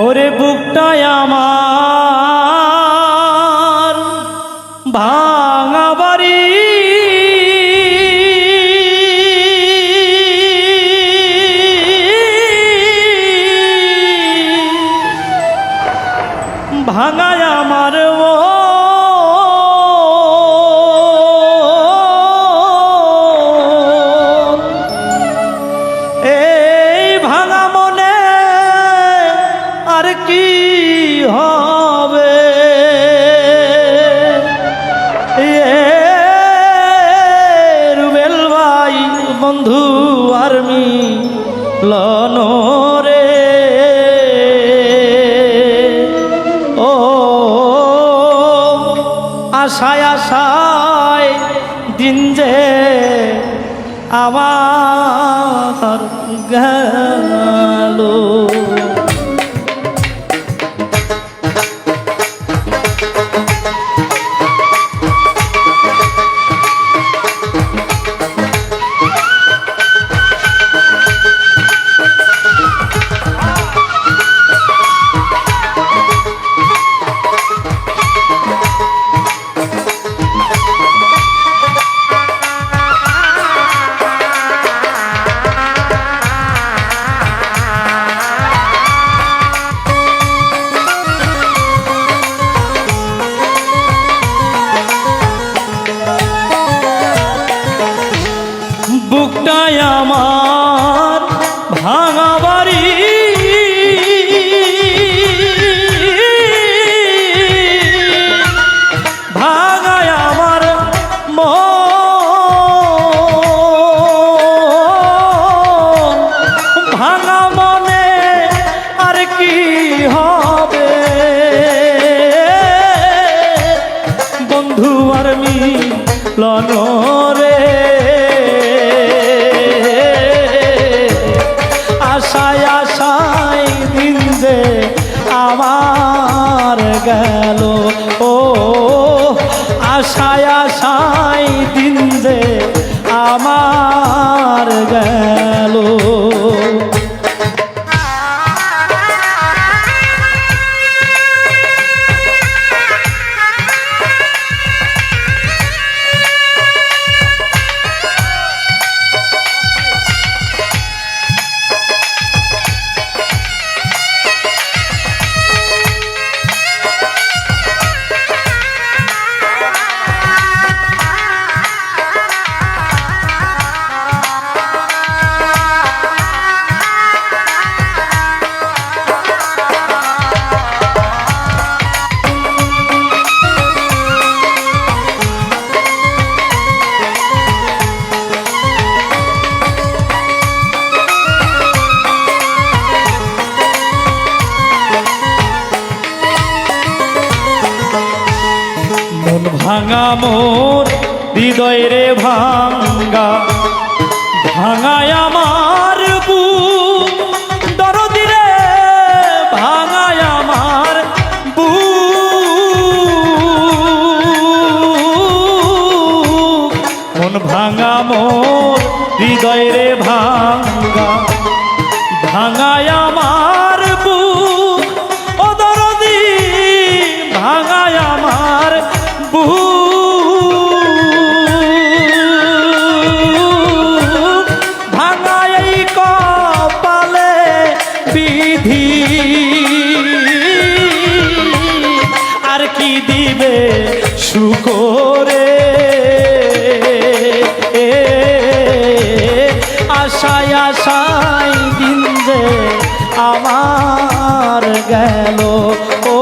ওরে বুকটায় আমার ভাঙায় আশায় আশায় দিন যে আমার গেল। মিলন রে। আশায় আশায় দিন যে আমার গেল। ভাঙা মোর হৃদয় রে ভাঙ্গা। ভাঙায় আমার বুক, দরদি রে আমার বুক। মন ভাঙা মোর হৃদয় রে ভাঙ্গা। ভাঙায় বিধি আর কি দিবে শুকরে? আশায় আশায় দিন যে আমার গেল। ও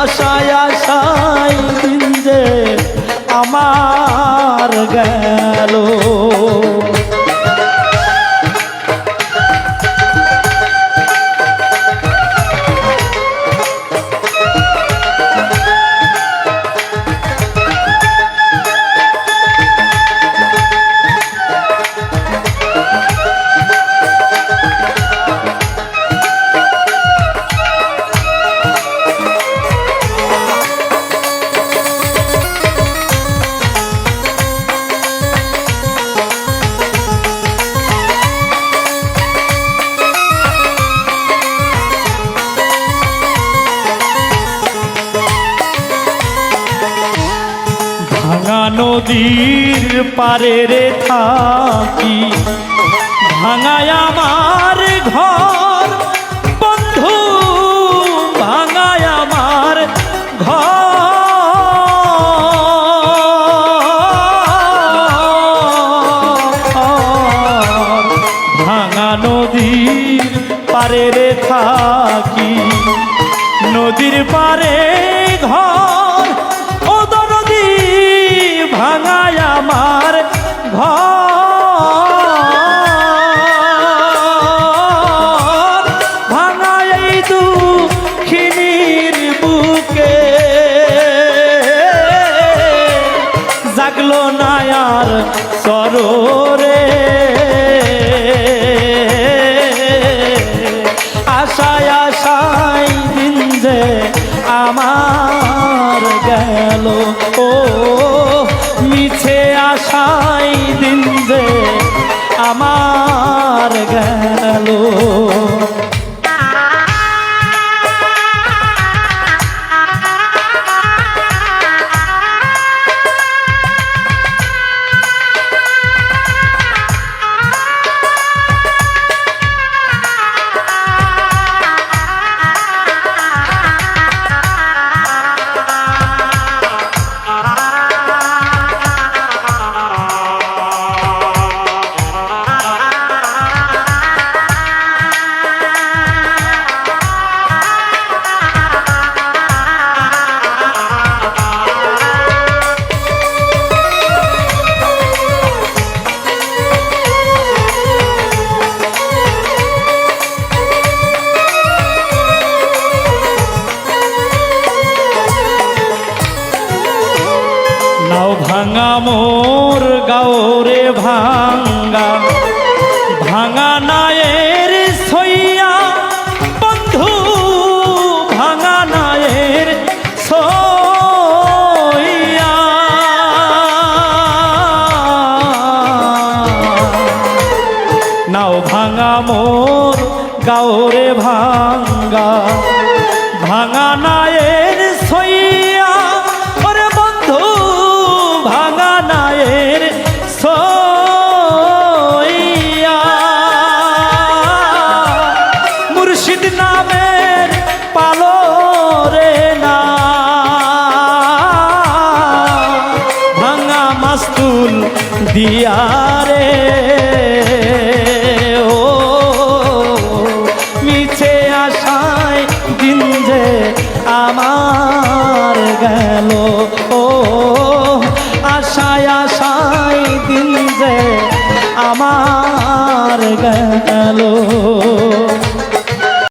আশায় আশায় দিন যে আমার গেল। নদীর পারে রে থাকি ভাঙায় আমার জাগলো না আর সরোরে নাও ভাঙা মোর গাওরে ভাঙ্গা ভাঙা নায়ের সইয়া, ওরে বন্ধু, ভাঙা নায়ের সইয়া। মুর্শিদ নামের পালো রে না। ভাঙা মাস্তুল দিয়ারে